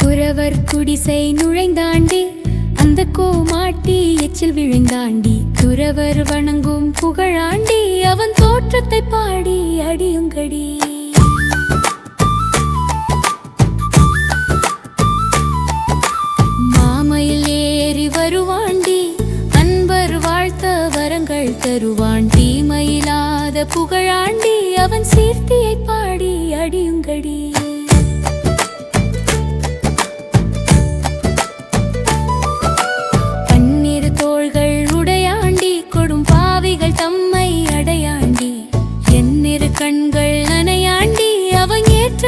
குறவர் குடிசை நுழைந்தாண்டி அந்த கோமாட்டி எச்சில் விழுந்தாண்டி. துறவர் வணங்கும் புகழாண்டி அவன் தோற்றத்தை பாடி அடியுங்கடி. மாமையில் ஏறி வருவாண்டி அன்பர் வாழ்த்த வரங்கள் தருவான் தீமையில்லாத புகழாண்டி அவன் சீர்த்தியை பாடி அடியுங்கடி.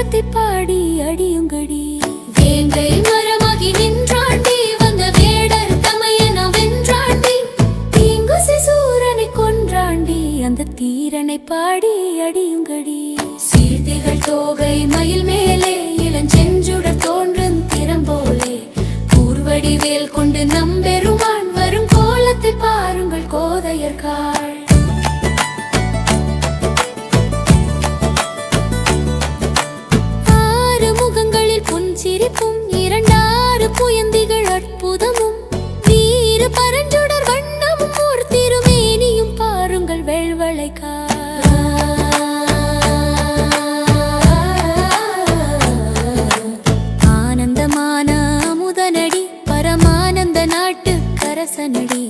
அவன் பாடி அடியுங்கடி. வேங்கை மரமாகி நின்றாண்டி வந்த வேடர் தமையன வென்றாண்டி தீங்குசி சூரனை கொன்றாண்டி அந்த தீரனை பாடி அடியுங்கடி. சீர்த்திகள் தோகை மயில் மேலே இளஞ்செஞ்சுடன் தோன்றும் திறம்போலே கூர்வடி வேல் கொண்டு நம்பெருமான் வரும் கோலத்தை பாருங்கள் கோதையர்காள் சிரிப்பும் இரண்டாறு புயந்திகள் அற்புதமும். வீறு பரஞ்சுடர் வண்ணமும் ஒரு திருமேனியும் பாருங்கள் வெள்வளைக்கா ஆனந்தமான அமுதனடி பரமானந்த நாட்டு கரசனடி.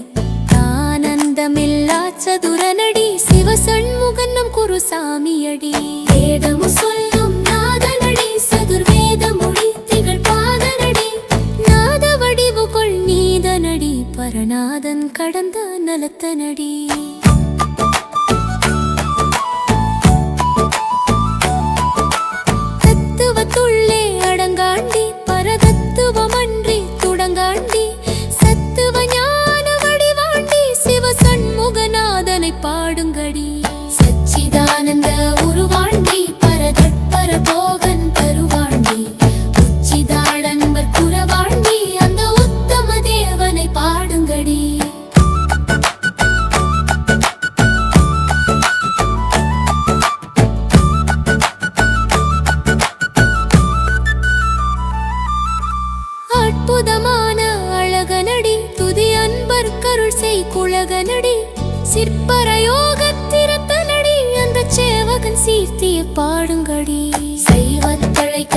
ஆனந்தமில்லா சதுரனடி சிவசண்முகன் நம் குருசாமியடி. வேதமு சொல்லும் நாதனடி சதுர்வேதமுடி நீதனடி பரநாதன் கடந்த நலத்தனடி. பாடுங்கடி அற்புதமான அழகனடி துதி அன்பர் கருள் செய் குழகனடி சிற்பரயோகத்திரத்தனடி அந்த சேவகன் சீர்த்திய பாடுங்கடி. செய்வத்தழைக்க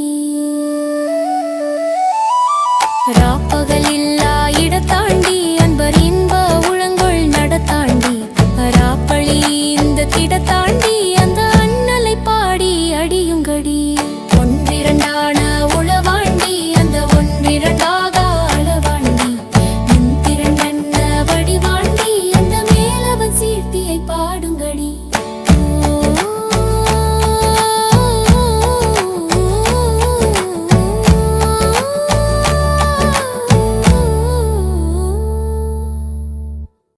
birdies.